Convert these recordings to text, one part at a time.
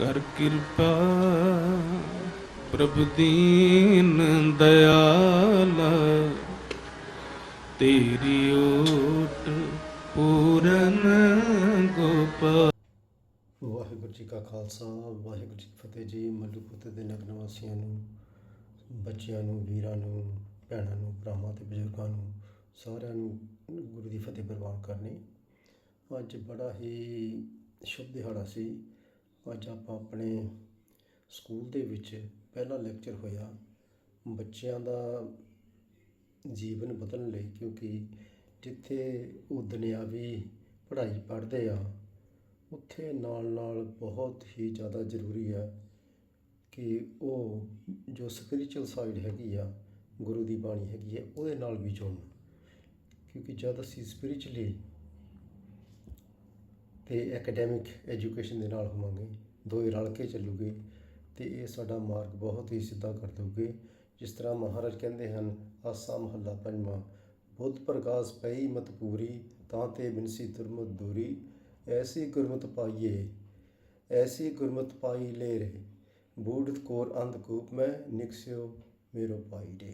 ਕਰ ਕਿਰਪਾ, ਪ੍ਰਭ ਦੀਨ ਦਇਆਲਾ, ਤੇਰੀ ਓਟ ਪੂਰਨ ਗੋਪਾਲ ਵਾਹਿਗੁਰੂ ਜੀ ਕਾ ਖਾਲਸਾ, ਵਾਹਿਗੁਰੂ ਜੀ ਕੀ ਫਤਿਹ ਜੀ। ਮੱਲੂ ਪੁੱਤੇ ਦੇ ਨਗਰ ਨਿਵਾਸੀਆਂ ਨੂੰ, ਬੱਚਿਆਂ ਨੂੰ, ਵੀਰਾਂ ਨੂੰ, ਭੈਣਾਂ ਨੂੰ, ਭਰਾਵਾਂ ਤੇ ਬਜ਼ੁਰਗਾਂ ਨੂੰ, ਸਾਰਿਆਂ ਨੂੰ ਗੁਰੂ ਦੀ ਫਤਿਹ ਪ੍ਰਵਾਨ ਕਰਨੀ। ਅੱਜ ਬੜਾ ਹੀ ਸ਼ੁਭ ਦਿਹਾੜਾ ਸੀ। ਅੱਜ ਆਪਾਂ ਆਪਣੇ ਸਕੂਲ ਦੇ ਵਿੱਚ ਪਹਿਲਾ ਲੈਕਚਰ ਹੋਇਆ ਬੱਚਿਆਂ ਦਾ ਜੀਵਨ ਬਦਲਣ ਲਈ, ਕਿਉਂਕਿ ਜਿੱਥੇ ਉਹ ਦੁਨਿਆਵੀ ਪੜ੍ਹਾਈ ਪੜ੍ਹਦੇ ਆ, ਉੱਥੇ ਨਾਲ ਨਾਲ ਬਹੁਤ ਹੀ ਜ਼ਿਆਦਾ ਜ਼ਰੂਰੀ ਆ ਕਿ ਉਹ ਜੋ ਸਪਿਰਚੁਅਲ ਸਾਈਡ ਹੈਗੀ ਆ, ਗੁਰੂ ਦੀ ਬਾਣੀ ਹੈਗੀ ਹੈ, ਉਹਦੇ ਨਾਲ ਵੀ ਜੁੜਨ। ਕਿਉਂਕਿ ਜਦ ਅਸੀਂ ਸਪਿਰਚੁਅਲੀ ਤੇ ਐਕੈਡੈਮਿਕ ਐਜੂਕੇਸ਼ਨ ਦੇ ਨਾਲ ਹੋਵਾਂਗੇ ਦੋਏ ਰਲ ਕੇ ਚੱਲੂਗੇ ਤੇ ਇਹ ਸਾਡਾ ਮਾਰਗ ਬਹੁਤ ਹੀ ਸਿੱਧਾ ਕਰ ਦਊਗੇ। ਜਿਸ ਤਰ੍ਹਾਂ ਮਹਾਰਾਜ ਕਹਿੰਦੇ ਹਨ, ਆਸਾ ਮਹੱਲਾ ਪੰਜਵਾਂ, ਬੁੱਧ ਪ੍ਰਕਾਸ਼ ਪਈ ਮਤ ਪੂਰੀ, ਤਾਂ ਤੇ ਬਿਨਸੀ ਤੁਰਮਤ ਦੂਰੀ। ਐਸੀ ਗੁਰਮਤ ਪਾਈਏ, ਐਸੀ ਗੁਰਮਤ ਪਾਈ ਲੈ ਰੇ ਬੂੜਤ ਕੋਰ ਅੰਧ ਕੂਪ ਮੈਂ ਨਿਕਸਿਓ ਮੇਰੋ ਪਾਈ ਡੇ।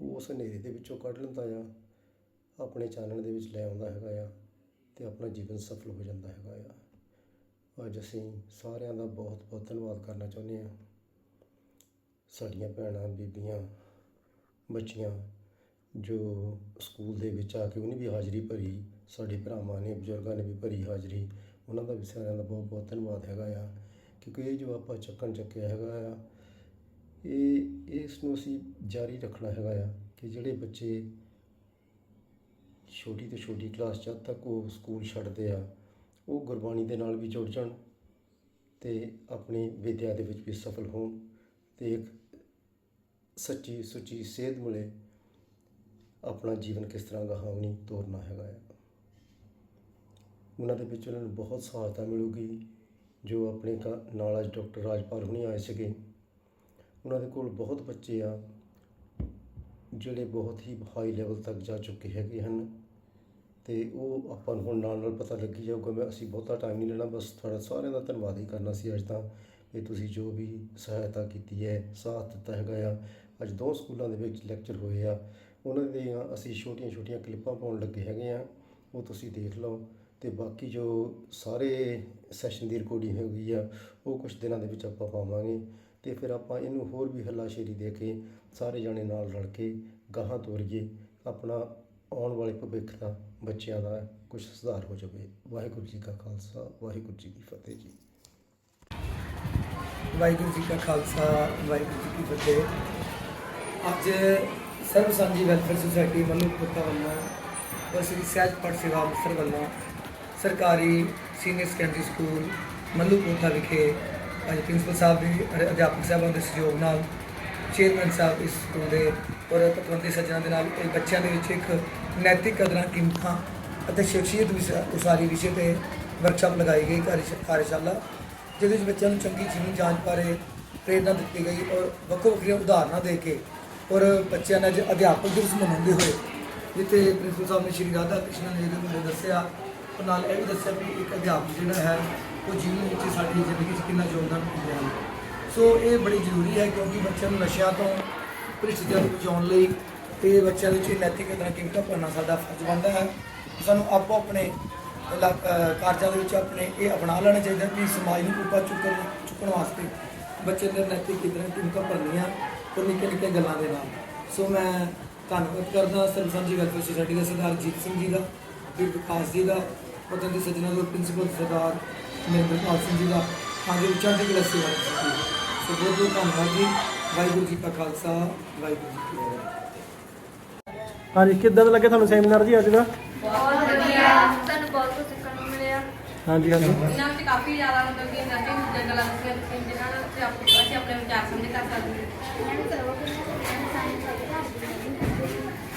ਉਸ ਹਨੇਰੇ ਦੇ ਵਿੱਚੋਂ ਕੱਢ ਲੈਂਦਾ ਆ, ਆਪਣੇ ਚਾਨਣ ਦੇ ਵਿੱਚ ਲੈ ਆਉਂਦਾ ਹੈਗਾ ਆ। ਤੇ ਆਪਣਾ ਜੀਵਨ ਸਫਲ ਹੋ ਜਾਂਦਾ ਹੈਗਾ ਆ। ਅੱਜ ਅਸੀਂ ਸਾਰਿਆਂ ਦਾ ਬਹੁਤ ਬਹੁਤ ਧੰਨਵਾਦ ਕਰਨਾ ਚਾਹੁੰਦੇ ਹਾਂ। ਸਾਡੀਆਂ ਭੈਣਾਂ, ਬੀਬੀਆਂ, ਬੱਚੀਆਂ ਜੋ ਸਕੂਲ ਦੇ ਵਿੱਚ ਆ ਕੇ ਉਹਨੇ ਵੀ ਹਾਜ਼ਰੀ ਭਰੀ, ਸਾਡੇ ਭਰਾਵਾਂ ਨੇ, ਬਜ਼ੁਰਗਾਂ ਨੇ ਵੀ ਭਰੀ ਹਾਜ਼ਰੀ, ਉਹਨਾਂ ਦਾ ਵੀ ਸਾਰਿਆਂ ਦਾ ਬਹੁਤ ਬਹੁਤ ਧੰਨਵਾਦ ਹੈਗਾ ਆ। ਕਿਉਂਕਿ ਇਹ ਜੋ ਆਪਾਂ ਚੱਕਣ ਚੱਕਿਆ ਹੈਗਾ ਆ, ਇਹ, ਇਸ ਨੂੰ ਅਸੀਂ ਜਾਰੀ ਰੱਖਣਾ ਹੈਗਾ ਆ ਕਿ ਜਿਹੜੇ ਬੱਚੇ ਛੋਟੀ ਤੋਂ ਛੋਟੀ ਕਲਾਸ ਜਦ ਤੱਕ ਉਹ ਸਕੂਲ ਛੱਡਦੇ ਆ, ਉਹ ਗੁਰਬਾਣੀ ਦੇ ਨਾਲ ਵੀ ਜੁੜ ਜਾਣ ਤੇ ਆਪਣੀ ਵਿਦਿਆ ਦੇ ਵਿੱਚ ਵੀ ਸਫਲ ਹੋਣ ਤੇ ਇੱਕ ਸੱਚੀ ਸੁੱਚੀ ਸੇਧ ਮਿਲੇ, ਆਪਣਾ ਜੀਵਨ ਕਿਸ ਤਰ੍ਹਾਂ ਗਾਹਾਂ ਤੋਰਨਾ ਹੈਗਾ ਹੈ ਉਹਨਾਂ ਦੇ ਵਿੱਚ ਉਹਨਾਂ ਨੂੰ ਬਹੁਤ ਸਹਾਇਤਾ ਮਿਲੂਗੀ, ਜੋ ਆਪਣੇ ਘ- ਨਾਲ ਅੱਜ ਡਾਕਟਰ ਰਾਜਪਾਲ ਹੁਣੀ ਆਏ ਸੀਗੇ। ਉਹਨਾਂ ਦੇ ਕੋਲ ਬਹੁਤ ਬੱਚੇ ਆ, ਜਿਹੜੇ ਬਹੁਤ ਹੀ ਹਾਈ ਲੈਵਲ ਤੱਕ ਜਾ ਚੁੱਕੇ ਹੈਗੇ ਹਨ। ਤੇ ਉਹ ਆਪਾਂ ਨੂੰ ਹੁਣ ਨਾਲ ਨਾਲ ਪਤਾ ਲੱਗੀ ਜਾਊਗਾ ਮੈਂ ਅਸੀਂ ਬਹੁਤਾ ਟਾਈਮ ਨਹੀਂ ਲੈਣਾ, ਬਸ ਤੁਹਾਡਾ ਸਾਰਿਆਂ ਦਾ ਧੰਨਵਾਦ ਹੀ ਕਰਨਾ ਸੀ ਅੱਜ ਤਾਂ ਕਿ ਤੁਸੀਂ ਜੋ ਵੀ ਸਹਾਇਤਾ ਕੀਤੀ ਹੈ, ਸਾਥ ਦਿੱਤਾ ਹੈਗਾ ਆ। ਅੱਜ ਦੋ ਸਕੂਲਾਂ ਦੇ ਵਿੱਚ ਲੈਕਚਰ ਹੋਏ ਆ। ਉਹਨਾਂ ਦੀਆਂ ਅਸੀਂ ਛੋਟੀਆਂ ਛੋਟੀਆਂ ਕਲਿੱਪਾਂ ਪਾਉਣ ਲੱਗੇ ਹੈਗੇ ਆ। ਉਹ ਤੁਸੀਂ ਦੇਖ ਲਓ ਤੇ ਬਾਕੀ ਜੋ ਸਾਰੇ ਸੈਸ਼ਨ ਦੀ ਰਿਕਾਰਡਿੰਗ ਹੋ ਗਈ ਆ, ਉਹ ਕੁਝ ਦਿਨਾਂ ਦੇ ਵਿੱਚ ਆਪਾਂ ਪਾਵਾਂਗੇ। ਤੇ ਫਿਰ ਆਪਾਂ ਇਹਨੂੰ ਹੋਰ ਵੀ ਹੱਲਾਸ਼ੇਰੀ ਦੇ ਕੇ ਸਾਰੇ ਜਾਣੇ ਨਾਲ ਰਲ ਕੇ ਗਾਹਾਂ ਤੋਰੀਏ, ਆਪਣਾ ਆਉਣ ਵਾਲੇ ਭਵਿੱਖ ਦਾ ਬੱਚਿਆਂ ਦਾ ਕੁਝ ਸੁਧਾਰ ਹੋ ਜਾਵੇ। ਵਾਹਿਗੁਰੂ ਜੀ ਕਾ ਖਾਲਸਾ, ਵਾਹਿਗੁਰੂ ਜੀ ਕੀ ਫਤਿਹ ਜੀ। ਵਾਹਿਗੁਰੂ ਜੀ ਕਾ ਖਾਲਸਾ, ਵਾਹਿਗੁਰੂ ਜੀ ਕੀ ਫਤਿਹ। ਅੱਜ ਸਰਬ ਸਾਂਝੀ ਵੈਲਫੇਅਰ ਸੁਸਾਇਟੀ ਮਨੂਪੁਰਤਾ ਵੱਲੋਂ ਔਰ ਸ੍ਰੀ ਸਹਿਜ ਪਟ ਸੇਵਾ ਅੰਮ੍ਰਿਤਸਰ ਵੱਲੋਂ ਸਰਕਾਰੀ ਸੀਨੀਅਰ ਸੈਕੰਡਰੀ ਸਕੂਲ ਮਨੂਪੁਰਤਾ ਵਿਖੇ ਅੱਜ ਪ੍ਰਿੰਸੀਪਲ ਸਾਹਿਬ ਦੀ ਅਧਿਆਪਕ ਸਾਹਿਬਾਂ ਦੇ ਸਹਿਯੋਗ ਨਾਲ ਚੇਅਰਮੈਨ ਸਾਹਿਬ ਇਸ ਸਕੂਲ ਦੇ ਔਰ ਪਤਵੰਤੇ ਸੱਜਣਾ ਦੇ ਨਾਲ ਇਹ ਬੱਚਿਆਂ ਦੇ ਵਿੱਚ ਇੱਕ ਨੈਤਿਕ ਕਦਰਾਂ, ਕੀਮਤਾਂ ਅਤੇ ਸ਼ਖਸੀਅਤ ਵਿਸ਼ਾ- ਉਸਾਰੀ ਵਿਸ਼ੇ ਤੇ ਵਰਕਸ਼ਾਪ ਲਗਾਈ ਗਈ ਕਾਰਜਸ਼ਾਲਾ, ਜਿਹਦੇ ਵਿੱਚ ਬੱਚਿਆਂ ਨੂੰ ਚੰਗੀ ਜੀਵਨ ਜਾਂਚ ਬਾਰੇ ਪ੍ਰੇਰਨਾ ਦਿੱਤੀ ਗਈ ਔਰ ਵੱਖੋ ਵੱਖਰੀਆਂ ਉਦਾਹਰਨਾਂ ਦੇ ਕੇ ਔਰ ਬੱਚਿਆਂ ਨੇ ਅੱਜ ਅਧਿਆਪਕ ਦਿਵਸ ਮਨਾਉਂਦੇ ਹੋਏ ਜਿੱਥੇ ਪ੍ਰਿੰਸੀਪਲ ਸਾਹਿਬ ਨੇ ਸ਼੍ਰੀ ਰਾਧਾ ਕ੍ਰਿਸ਼ਨ ਜੀ ਦੇ ਬਾਰੇ ਦੱਸਿਆ ਔਰ ਨਾਲ ਇਹ ਵੀ ਦੱਸਿਆ ਵੀ ਇੱਕ ਅਧਿਆਪਕ ਜਿਹੜਾ ਹੈ, ਉਹ ਜੀਵਨ ਵਿੱਚ ਸਾਡੀ ਜ਼ਿੰਦਗੀ 'ਚ ਕਿੰਨਾ ਯੋਗਦਾਨ ਪਾਉਂਦੇ ਹਨ ਸੋ ਇਹ ਬੜੀ ਜ਼ਰੂਰੀ ਹੈ ਕਿਉਂਕਿ ਬੱਚਿਆਂ ਨੂੰ ਨਸ਼ਿਆਂ ਤੋਂ ਭ੍ਰਿਸ਼ਟਾਚਾਰ ਤੋਂ ਬਚਾਉਣ ਲਈ ਤੇ ਬੱਚਿਆਂ ਵਿੱਚ ਇਹ ਨੈਤਿਕ ਕਦਰਾਂ ਕੀਮਤਾਂ ਭਰਨਾ ਸਾਡਾ ਫਰਜ਼ ਬਣਦਾ ਹੈ। ਸਾਨੂੰ ਆਪੋ ਆਪਣੇ ਇਲਾ- ਕਾਰਜਾਂ ਦੇ ਵਿੱਚ ਆਪਣੇ ਇਹ ਅਪਣਾ ਲੈਣਾ ਚਾਹੀਦਾ ਕਿ ਸਮਾਜ ਨੂੰ ਉੱਪਰ ਚੁੱਕਣ ਚੁੱਕਣ ਵਾਸਤੇ ਬੱਚੇ ਦੇ ਨੈਤਿਕ ਕਦਰਾਂ ਕੀਮਤਾਂ ਭਰਨੀਆਂ ਔਰ ਨਿੱਕੇ ਨਿੱਕੇ ਗੱਲਾਂ ਦੇ ਨਾਲ। ਸੋ ਮੈਂ ਧੰਨਵਾਦ ਕਰਦਾ ਸਰਬ ਵੈਲਫੇਅਰ ਸੁਸਾਇਟੀ ਦਾ ਸਰਦਾਰ ਜੀਤ ਸਿੰਘ ਜੀ ਦਾ ਵੀ ਵਿਕਾਸ ਜੀ ਦਾ, ਪਤਨ ਦੇ ਸੱਜਣਾ ਦਾ ਪ੍ਰਿੰਸੀਪਲ ਸਰਦਾਰ ਮਹਿੰਦਰਪਾਲ ਸਿੰਘ ਜੀ ਦਾ ਹਾਂ ਜੀ ਚੜ੍ਹਦੀ ਕਲਾ ਸੇਵਾ ਸੋ ਬਹੁਤ ਬਹੁਤ ਧੰਨਵਾਦ ਜੀ। ਵਾਹਿਗੁਰੂ ਜੀ ਕਾ ਖਾਲਸਾ ਵਾਹਿਗੁਰੂ ਜੀ ਕੀ ਫਤਿਹ। ਹਾਂਜੀ ਕਿੱਦਾਂ ਦਾ ਲੱਗੇ ਤੁਹਾਨੂੰ ਸੈਮੀਨਾਰ ਜੀ ਅੱਜ ਦਾ? ਬਹੁਤ ਵਧੀਆ। ਤੁਹਾਨੂੰ ਬਹੁਤ ਕੁਝ ਸਿੱਖਣ ਨੂੰ ਮਿਲਿਆ। ਹਾਂਜੀ ਹਾਂਜੀ। ਇਹਨਾਂ ਵਿੱਚ ਕਾਫੀ ਜ਼ਿਆਦਾ ਮਤਲਬ ਕਿ ਇੰਟਰਸਟਿੰਗ ਚੀਜ਼ਾਂ ਗੱਲਾਂ ਦੱਸੀਆਂ ਤੁਸੀਂ ਜਿਨ੍ਹਾਂ ਨਾਲ ਅਸੀਂ ਆਪ- ਅਸੀਂ ਆਪਣੇ ਵਿਚਾਰ ਸਾਂਝੇ ਕਰ ਸਕਦੇ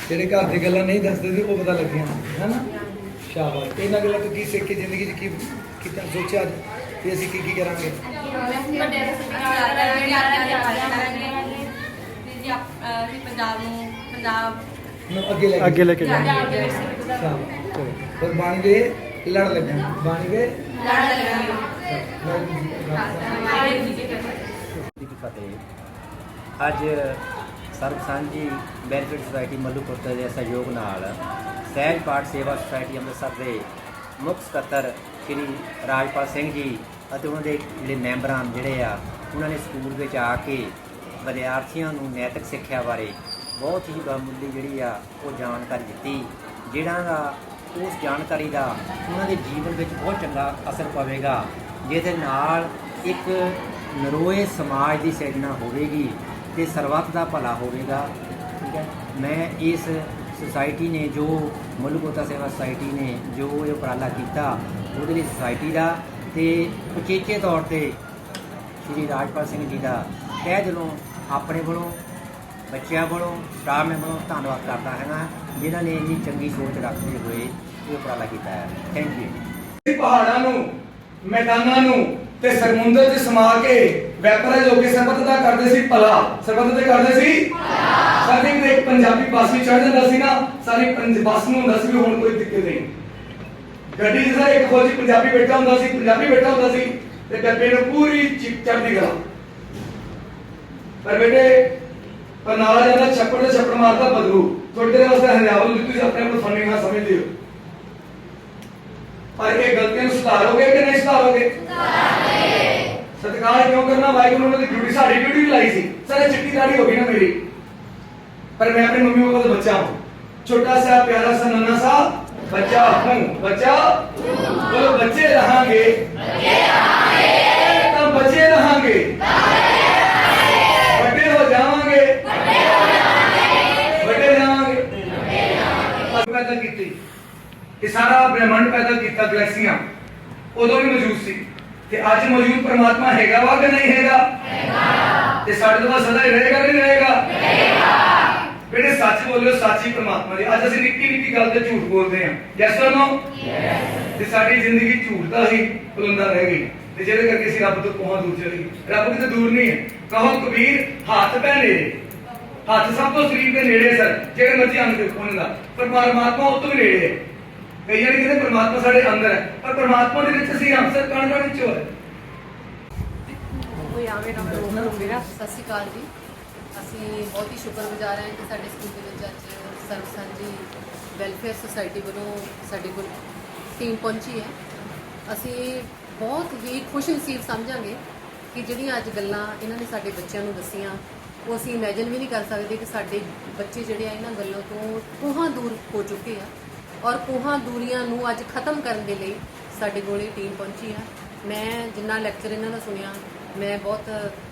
ਜਿਹੜੇ ਘਰ ਦੀ ਗੱਲਾਂ ਨਹੀਂ ਦੱਸਦੇ ਸੀ ਉਹ ਪਤਾ ਲੱਗੀਆਂ ਹੈਨਾ? ਸ਼ਾਬਾਸ਼। ਇਹਨਾਂ ਗੱਲਾਂ ਤੋਂ ਕੀ ਸਿੱਖ ਕੇ ਜ਼ਿੰਦਗੀ 'ਚ ਕੀ ਕੀਤਾ ਸੋਚਿਆ ਅੱਜ ਵੀ ਅਸੀਂ ਕੀ ਕੀ ਕਰਾਂਗੇ? ਵੱਡੇ ਦੇ ਸਤਿਕਾਰ ਕਰਾਂਗੇ ਆਦਿ ਕਰਾਂਗੇ ਜੀ ਆਪ ਅਸੀਂ ਪੰਜਾਬ ਨੂੰ ਪੰਜਾਬ ਨੂੰ ਅੱਗੇ ਲੈ ਅੱਗੇ ਲੈ ਕੇ ਜਾਣਾ। ਪੰਜਾਬ ਦੇ ਵਿੱਚ ਦਾ ਸ਼ਾਬਾਸ਼ ਚਲੋ ਪਰ ਬਾਣੀ ਦੇ ਲੜ ਲੱਗਣਾ ਬਾਣੀ ਦੇ ਲੜ ਲਗਾਂਗੇ ਵਾਹਿਗੁਰੂ ਜੀ ਕਾ ਖਾਲਸਾ ਵਾਹਿਗੁਰੂ ਜੀ ਕੀ ਫਤਿਹ ਜੀ ਕੀ ਫਤਿਹ ਅੱਜ ਸਰਬ ਸਾਂਝੀ ਵੈਲਫੇਅਰ ਸੁਸਾਇਟੀ ਮੱਲੂਪੁਰ ਦੇ ਸਹਿਯੋਗ ਨਾਲ ਸਹਿਜ ਪਾਠ ਸੇਵਾ ਸੁਸਾਇਟੀ ਅੰਮ੍ਰਿਤਸਰ ਦੇ ਮੁੱਖ ਸਕੱਤਰ ਸ਼੍ਰੀ ਰਾਜਪਾਲ ਸਿੰਘ ਜੀ ਅਤੇ ਉਹਨਾਂ ਦੇ ਜਿਹੜੇ ਮੈਂਬਰਾਂ ਜਿਹੜੇ ਆ, ਉਹਨਾਂ ਨੇ ਸਕੂਲ ਵਿੱਚ ਆ ਕੇ ਵਿਦਿਆਰਥੀਆਂ ਨੂੰ ਨੈਤਿਕ ਸਿੱਖਿਆ ਬਾਰੇ ਬਹੁਤ ਹੀ ਬਹੁਮੁੱਲੀ ਜਿਹੜੀ ਆ, ਉਹ ਜਾਣਕਾਰੀ ਦਿੱਤੀ, ਜਿਹੜਾ ਦਾ ਉਸ ਜਾਣਕਾਰੀ ਦਾ ਉਹਨਾਂ ਦੇ ਜੀਵਨ ਵਿੱਚ ਬਹੁਤ ਚੰਗਾ ਅਸਰ ਪਵੇਗਾ, ਜਿਹਦੇ ਨਾਲ ਇੱਕ ਨਰੋਏ ਸਮਾਜ ਦੀ ਸਿਰਜਣਾ ਹੋਵੇਗੀ ਤੇ ਸਰਬੱਤ ਦਾ ਭਲਾ ਹੋਵੇਗਾ। ਠੀਕ ਹੈ। ਮੈਂ ਇਸ ਸੁਸਾਇਟੀ ਨੇ ਜੋ ਮੁੱਲਗੋਤਾ ਸੇਵਾ ਸੁਸਾਇਟੀ ਨੇ ਜੋ ਇਹ ਉਪਰਾਲਾ ਕੀਤਾ, ਉਹਦੇ ਲਈ ਸੁਸਾਇਟੀ ਦਾ ਤੇ ਉਚੇਚੇ ਤੌਰ ਤੇ ਸ਼੍ਰੀ ਰਾਜਪਾਲ ਸਿੰਘ ਜੀ ਦਾ ਤਹਿ ਦਿਲੋਂ ਆਪਣੇ ਵੱਲੋਂ, ਬੱਚਿਆਂ ਵੱਲੋਂ, ਸਟਾਫ ਮੈਂਬਰ ਵੱਲੋਂ ਧੰਨਵਾਦ ਕਰਦਾ ਹਾਂ ਜਿਨ੍ਹਾਂ ਨੇ ਇੰਨੀ ਚੰਗੀ ਸੋਚ ਰੱਖਦੇ ਹੋਏ ਇਹ ਉਪਰਾਲਾ ਕੀਤਾ ਹੈ। ਥੈਂਕ ਯੂ ਪਹਾੜਾਂ ਨੂੰ, ਮੈਦਾਨਾਂ ਨੂੰ ਤੇ ਸਮੁੰਦਰ 'ਚ ਸਮਾ ਕੇ ਵੈਪਰਾਂ ਜੋ ਕਿ ਦਾ ਕਰਦੇ ਸੀ ਭਲਾ। ਸਰਬੱਤ ਦੇ ਕਰਦੇ ਸੀ ਸਾਡੇ ਇੱਕ ਪੰਜਾਬੀ ਬੱਸ ਵੀ ਚੜ੍ਹ ਜਾਂਦਾ ਸੀ ਨਾ, ਸਾਰੀ ਪੰਜ ਨੂੰ ਹੁੰਦਾ ਸੀ ਹੁਣ ਕੋਈ ਦਿੱਕਤ ਨਹੀਂ। ਗੱਡੀ 'ਚ ਤਾਂ ਇੱਕ ਫੌਜੀ ਪੰਜਾਬੀ ਬੈਠਾ ਹੁੰਦਾ ਸੀ, ਪੰਜਾਬੀ ਬੈਠਾ ਹੁੰਦਾ ਸੀ, ਤੇ ਡੱਬੇ ਨੂੰ ਪੂਰੀ ਚਿ- ਚੜ੍ਹਦੀ ਕਲਾ। ਪਰ ਬੇਟੇ, ਪਰ ਨਾਲ ਜਾਂਦਾ ਛੱਪੜ ਤੇ ਛੱਪੜ ਮਾਰਦਾ ਬਦਲੂ ਥੋੜੀ ਦੇਰ ਵਾਸਤੇ ਹਰਿਆਵਲ ਵੀ ਤੁਸੀਂ ਆਪਣੇ ਆਪ ਨੂੰ ਫੰਨੇ ਨਾ ਸਮਝਦੇ ਹੋ ਪਰ ਇਹ ਗਲਤੀਆਂ ਨੂੰ ਸੁਧਾਰੋਗੇ ਕਿ ਨਹੀਂ ਸੁਧਾਰੋਗੇ? ਸੁਧਾਰਾਂਗੇ ਸਤਿਕਾਰ ਕਿਉਂ ਕਰਨਾ? ਵਾਹਿਗੁਰੂ ਨੇ ਦੀ ਡਿਊਟੀ, ਸਾਡੀ ਡਿਊਟੀ ਵੀ ਲਾਈ ਸੀ। ਸਾਰੇ ਚਿੱਟੀ ਦਾੜੀ ਹੋ ਗਈ ਨਾ ਮੇਰੀ। ਪਰ ਮੈਂ ਆਪਣੀ ਮੰਮੀ ਪਾਪਾ ਦਾ ਬੱਚਾ ਹਾਂ। ਛੋਟਾ ਸਾ, ਪਿਆਰਾ ਸਾ, ਨੰਨਾ ਸਾ ਬੱਚਾ ਹੂੰ ਬੱਚਾ ਬੋਲੋ ਬੱਚੇ ਰਹਾਂਗੇ ਬੱਚੇ ਰਹਾਂਗੇ ਤਾਂ ਬੱਚੇ ਰਹਾਂਗੇ ਵੱਡੇ ਹੋ ਜਾਵਾਂਗੇ ਵੱਡੇ ਹੋ ਪੈਦਾ ਕੀਤੀ ਇਹ ਸਾਰਾ ਬ੍ਰਹਿਮੰਡ ਪੈਦਾ ਕੀਤਾ ਗਲੈਕਸੀਆਂ ਉਦੋਂ ਵੀ ਮੌਜੂਦ ਸੀ ਤੇ ਅੱਜ ਮੌਜੂਦ ਪਰਮਾਤਮਾ ਹੈਗਾ ਵਾ ਕਿ ਨਹੀਂ ਹੈਗਾ ਹੈਗਾ ਤੇ ਸਾਡੇ ਤੋਂ ਬਾਅਦ ਸਦਾ ਹੀ ਰਹੇਗਾ ਕਿ ਨਹੀਂ ਰਹੇਗਾ ਰਹੇਗਾ ਬੇਟੇ ਸੱਚ ਬੋਲਿਓ ਸਾਚੀ ਪਰਮਾਤਮਾ ਦੀ। ਅੱਜ ਅਸੀਂ ਨਿੱਕੀ ਨਿੱਕੀ ਗੱਲ ਤੇ ਝੂਠ ਬੋਲਦੇ ਹਾਂ। ਯੈਸ অর ਨੋ ਤੇ ਸਾਡੀ ਜ਼ਿੰਦਗੀ ਝੂਠ ਦਾ ਹੀ ਪੁਲੰਦਾ ਰਹਿ ਗਈ ਤੇ ਜਿਹਦੇ ਕਰਕੇ ਅਸੀਂ ਰੱਬ ਤੋਂ ਕੋਹਾਂ ਦੂਰ ਚਲੇ ਗਏ। ਰੱਬ ਕਿਤੇ ਦੂਰ ਨਹੀਂ ਹੈ। ਕਹੋ ਕਬੀਰ ਹੱਥ ਪੈ ਨੇੜੇ। ਹੱਥ ਸਭ ਤੋਂ ਸਰੀਰ ਦੇ ਨੇੜੇ ਸਰ। ਜਿਹੜੇ ਮਰਜ਼ੀ ਅੰਗ ਦੇਖੋ ਉਹਨਾਂ ਦਾ। ਪਰ ਪਰਮਾਤਮਾ ਉਹ ਤੋਂ ਵੀ ਨੇੜੇ ਹੈ। ਕਈ ਜਣੇ ਕਹਿੰਦੇ ਪਰਮਾਤਮਾ ਸਾਡੇ ਅੰਦਰ ਹੈ। ਪਰ ਪਰਮਾਤਮਾ ਦੇ ਵਿੱਚ ਅਸੀਂ ਅਕਸਰ ਕਣ ਕਣ ਵਿੱਚ ਹੈ। ਕੋਈ ਆਵੇ ਨਾ ਰੋਕ ਮੇਰਾ ਸਤਿ ਸ਼੍ਰੀ ਅਕਾਲ ਜੀ। ਅਸੀਂ ਬਹੁਤ ਹੀ ਸ਼ੁਕਰਗੁਜ਼ਾਰ ਹਾਂ ਕਿ ਸਾਡੇ ਸਕੂਲ ਦੇ ਵਿੱਚ ਅੱਜ ਸਰਵ ਸਾਂਝੀ ਵੈਲਫੇਅਰ ਸੁਸਾਇਟੀ ਵੱਲੋਂ ਸਾਡੇ ਕੋਲ ਟੀਮ ਪਹੁੰਚੀ ਹੈ। ਅਸੀਂ ਬਹੁਤ ਹੀ ਖੁਸ਼ ਨਸੀਬ ਸਮਝਾਂਗੇ ਕਿ ਜਿਹੜੀਆਂ ਅੱਜ ਗੱਲਾਂ ਇਹਨਾਂ ਨੇ ਸਾਡੇ ਬੱਚਿਆਂ ਨੂੰ ਦੱਸੀਆਂ, ਉਹ ਅਸੀਂ ਇਮੇਜਿਨ ਵੀ ਨਹੀਂ ਕਰ ਸਕਦੇ ਕਿ ਸਾਡੇ ਬੱਚੇ ਜਿਹੜੇ ਆ ਇਹਨਾਂ ਗੱਲਾਂ ਤੋਂ ਕੋਹਾਂ ਦੂਰ ਹੋ ਚੁੱਕੇ ਆ ਔਰ ਕੋਹਾਂ ਦੂਰੀਆਂ ਨੂੰ ਅੱਜ ਖਤਮ ਕਰਨ ਦੇ ਲਈ ਸਾਡੇ ਕੋਲ ਇਹ ਟੀਮ ਪਹੁੰਚੀ ਆ। ਮੈਂ ਜਿੰਨਾ ਲੈਕਚਰ ਇਹਨਾਂ ਦਾ ਸੁਣਿਆ, ਮੈਂ ਬਹੁਤ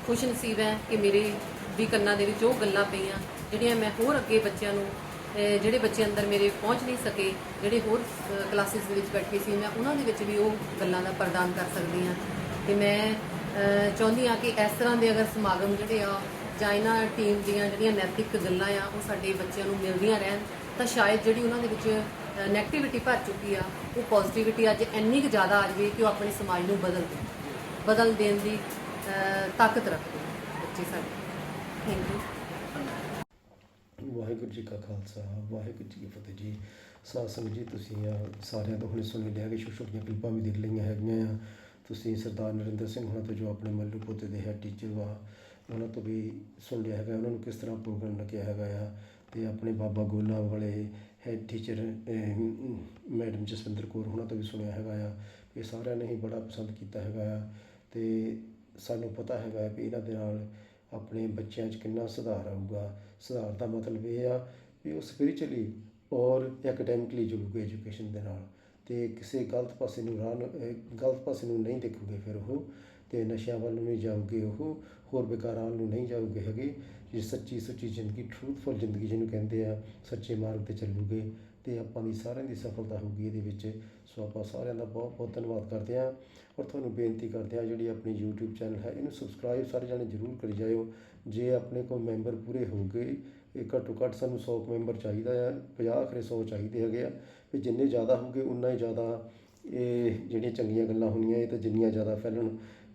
ਖੁਸ਼ ਨਸੀਬ ਹਾਂ ਕਿ ਮੇਰੇ ਵੀ ਕੰਨਾਂ ਦੇ ਵਿੱਚ ਉਹ ਗੱਲਾਂ ਪਈਆਂ, ਜਿਹੜੀਆਂ ਮੈਂ ਹੋਰ ਅੱਗੇ ਬੱਚਿਆਂ ਨੂੰ ਜਿਹੜੇ ਬੱਚੇ ਅੰਦਰ ਮੇਰੇ ਪਹੁੰਚ ਨਹੀਂ ਸਕੇ, ਜਿਹੜੇ ਹੋਰ ਕਲਾਸਿਸ ਦੇ ਵਿੱਚ ਬੈਠੇ ਸੀ, ਮੈਂ ਉਹਨਾਂ ਦੇ ਵਿੱਚ ਵੀ ਉਹ ਗੱਲਾਂ ਦਾ ਪ੍ਰਦਾਨ ਕਰ ਸਕਦੀ ਹਾਂ। ਤੇ ਮੈਂ ਚਾਹੁੰਦੀ ਹਾਂ ਕਿ ਇਸ ਤਰ੍ਹਾਂ ਦੇ ਅਗਰ ਸਮਾਗਮ ਜਿਹੜੇ ਆ, ਜਾਂ ਇਹਨਾਂ ਟੀਮ ਦੀਆਂ ਜਿਹੜੀਆਂ ਨੈਤਿਕ ਗੱਲਾਂ ਆ, ਉਹ ਸਾਡੇ ਬੱਚਿਆਂ ਨੂੰ ਮਿਲਦੀਆਂ ਰਹਿਣ, ਤਾਂ ਸ਼ਾਇਦ ਜਿਹੜੀ ਉਹਨਾਂ ਦੇ ਵਿੱਚ ਨੈਗੇਟਿਵਿਟੀ ਭਰ ਚੁੱਕੀ ਆ, ਉਹ ਪੋਜ਼ਿਟਿਵਿਟੀ ਅੱਜ ਇੰਨੀ ਕੁ ਜ਼ਿਆਦਾ ਆ ਜਾਵੇ ਕਿ ਉਹ ਆਪਣੇ ਸਮਾਜ ਨੂੰ ਬਦਲ ਦੇਣ। ਬਦਲ ਦੇਣ ਦੀ ਤਾਕਤ ਰੱਖਦੇ ਆ ਬੱਚੇ ਸਾਡੇ। ਥੈਂਕ ਯੂ ਵਾਹਿਗੁਰੂ ਜੀ ਕਾ ਖਾਲਸਾ, ਵਾਹਿਗੁਰੂ ਜੀ ਕੀ ਫਤਿਹ ਜੀ। ਸਾਧ ਸੰਗਤ ਜੀ, ਤੁਸੀਂ ਆ ਸਾਰਿਆਂ ਤੋਂ ਹੁਣੇ ਸੁਣ ਲਿਆ ਕਿ ਛੋਟੀਆਂ ਛੋਟੀਆਂ ਕਲਿੱਪਾਂ ਵੀ ਦੇਖ ਲਈਆਂ ਹੈਗੀਆਂ ਆ। ਤੁਸੀਂ ਸਰਦਾਰ ਨਰਿੰਦਰ ਸਿੰਘ ਹੁਣਾਂ ਤੋਂ ਜੋ ਆਪਣੇ ਮੱਲੂ ਪੋਤੇ ਦੇ ਹੈ ਟੀਚਰ ਵਾ, ਉਹਨਾਂ ਤੋਂ ਵੀ ਸੁਣ ਲਿਆ ਹੈਗਾ, ਉਹਨਾਂ ਨੂੰ ਕਿਸ ਤਰ੍ਹਾਂ ਪ੍ਰੋਗਰਾਮ ਲੱਗਿਆ ਹੈਗਾ ਆ। ਤੇ ਆਪਣੇ ਬਾਬਾ ਗੋਲਾ ਵਾਲੇ head teacher madam Jaswinder Kaur ਉਹਨਾਂ ਤੋਂ ਵੀ ਸੁਣਿਆ ਹੈਗਾ ਆ। ਇਹ ਸਾਰਿਆਂ ਨੇ ਹੀ ਬੜਾ ਪਸੰਦ ਕੀਤਾ ਹੈਗਾ ਆ। ਤੇ ਸਾਨੂੰ ਪਤਾ ਹੈਗਾ ਵੀ ਇਹਨਾਂ ਦੇ ਨਾਲ ਆਪਣੇ ਬੱਚਿਆਂ 'ਚ ਕਿੰਨਾ ਸੁਧਾਰ ਆਊਗਾ। ਸੁਧਾਰ ਦਾ ਮਤਲਬ ਇਹ ਆ ਵੀ ਉਹ ਸਪਿਰਚੁਅਲੀ ਔਰ ਐਕੈਡੈਮਿਕਲੀ ਜੁੜੂਗੇ ਐਜੂਕੇਸ਼ਨ ਦੇ ਨਾਲ। ਤੇ ਕਿਸੇ ਗਲਤ ਪਾਸੇ ਨੂੰ ਰਾਹ ਨੂੰ- ਗਲਤ ਪਾਸੇ ਨੂੰ ਨਹੀਂ ਦੇਖੂਗੇ ਫਿਰ ਉਹ। ਤੇ ਨਸ਼ਿਆਂ ਵੱਲ ਨੂੰ ਨਹੀਂ ਜਾਊਗੇ ਉਹ, ਹੋਰ ਬੇਕਾਰਾਂ ਵੱਲ ਨੂੰ ਨਹੀਂ ਜਾਊਗੇ ਹੈਗੇ। ਜੇ ਸੱਚੀ ਸੁੱਚੀ ਜ਼ਿੰਦਗੀ ਟਰੂਥਫੁਲ ਜ਼ਿੰਦਗੀ ਜਿਹਨੂੰ ਕਹਿੰਦੇ ਆ, ਸੱਚੇ ਮਾਰਗ ਤੇ ਚੱਲੂਗੇ। ਤੇ ਆਪਾਂ ਦੀ ਸਾਰਿਆਂ ਦੀ ਸਫਲਤਾ ਹੋਊਗੀ ਇਹਦੇ ਵਿੱਚ। ਸੋ ਆਪਾਂ ਸਾਰਿਆਂ ਦਾ ਬਹੁਤ ਬਹੁਤ ਧੰਨਵਾਦ ਕਰਦੇ ਹਾਂ ਔਰ ਤੁਹਾਨੂੰ ਬੇਨਤੀ ਕਰਦੇ ਹਾਂ ਜਿਹੜੀ ਆਪਣੀ YouTube ਚੈਨਲ ਹੈ, ਇਹਨੂੰ ਸਬਸਕ੍ਰਾਈਬ ਸਾਰੇ ਜਣੇ ਜ਼ਰੂਰ ਕਰੀ ਜਾਇਓ। ਜੇ ਆਪਣੇ ਕੋਲ ਮੈਂਬਰ ਪੂਰੇ ਹੋ ਗਏ, ਇਹ ਘੱਟੋ ਘੱਟ ਸਾਨੂੰ 100 ਮੈਂਬਰ ਚਾਹੀਦਾ ਆ 50 ਖਰੇ 100 ਚਾਹੀਦੇ ਹੈਗੇ ਆ। ਵੀ ਜਿੰਨੇ ਜ਼ਿਆਦਾ ਹੋਗੇ ਉਨਾ ਹੀ ਜ਼ਿਆਦਾ ਇਹ ਜਿਹੜੀਆਂ ਚੰਗੀਆਂ ਗੱਲਾਂ ਹੁੰਦੀਆਂ ਇਹ ਤਾਂ ਜਿੰਨੀਆਂ ਜ਼ਿਆਦਾ ਫੈਲਣ,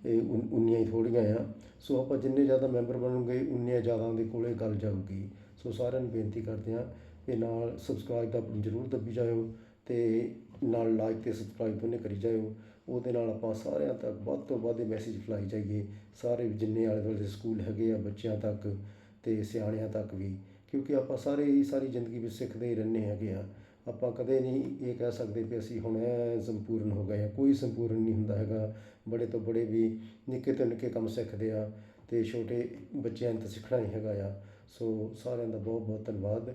ਇਹ ਉਨੀਆਂ ਹੀ ਥੋੜੀਆਂ ਆ। ਸੋ ਆਪਾਂ ਜਿੰਨੇ ਜ਼ਿਆਦਾ ਮੈਂਬਰ ਬਣੋਗੇ ਉਨੀਆਂ ਜ਼ਿਆਦਾ ਉਹਦੇ ਕੋਲੇ ਗੱਲ ਜਾਊਗੀ। ਸੋ ਸਾਰਿਆਂ ਨੂੰ ਬੇਨਤੀ ਕਰਦੇ ਹਾਂ ਕਿ ਨਾਲ ਸਬਸਕ੍ਰਾਈਬ ਦਾ ਬਟਨ ਜ਼ਰੂਰ ਦੱਬੀ ਜਾਇਓ ਤੇ ਨਾਲ ਲਾਈਕ ਤੇ ਸਬਸਕ੍ਰਾਈਬ ਦੋਨੇ ਕਰੀ ਜਾਇਓ। ਉਹਦੇ ਨਾਲ ਆਪਾਂ ਸਾਰਿਆਂ ਤੱਕ ਵੱਧ ਤੋਂ ਵੱਧ ਮੈਸੇਜ ਫੈਲਾਈ ਜਾਈਏ। ਸਾਰੇ ਜਿੰਨੇ ਆਲੇ ਦੁਆਲੇ ਦੇ ਸਕੂਲ ਹੈਗੇ ਆ ਬੱਚਿਆਂ ਤੱਕ ਤੇ ਸਿਆਣਿਆਂ ਤੱਕ ਵੀ। ਕਿਉਂਕਿ ਆਪਾਂ ਸਾਰੇ ਹੀ ਸਾਰੀ ਜ਼ਿੰਦਗੀ ਵਿੱਚ ਸਿੱਖਦੇ ਹੀ ਰਹਿੰਦੇ ਹੈਗੇ ਆ। ਆਪਾਂ ਕਦੇ ਨਹੀਂ ਇਹ ਕਹਿ ਸਕਦੇ ਕਿ ਅਸੀਂ ਹੁਣ ਸੰਪੂਰਨ ਹੋ ਗਏ ਆ। ਕੋਈ ਸੰਪੂਰਨ ਨਹੀਂ ਹੁੰਦਾ ਹੈਗਾ। ਬੜੇ ਤੋਂ ਬੜੇ ਵੀ ਨਿੱਕੇ ਤੋਂ ਨਿੱਕੇ ਕੰਮ ਸਿੱਖਦੇ ਆ ਤੇ ਛੋਟੇ ਬੱਚਿਆਂ ਨੂੰ ਤਾਂ ਸਿੱਖਣਾ ਹੀ ਹੈਗਾ ਆ। ਸੋ ਸਾਰਿਆਂ ਦਾ ਬਹੁਤ ਬਹੁਤ ਧੰਨਵਾਦ।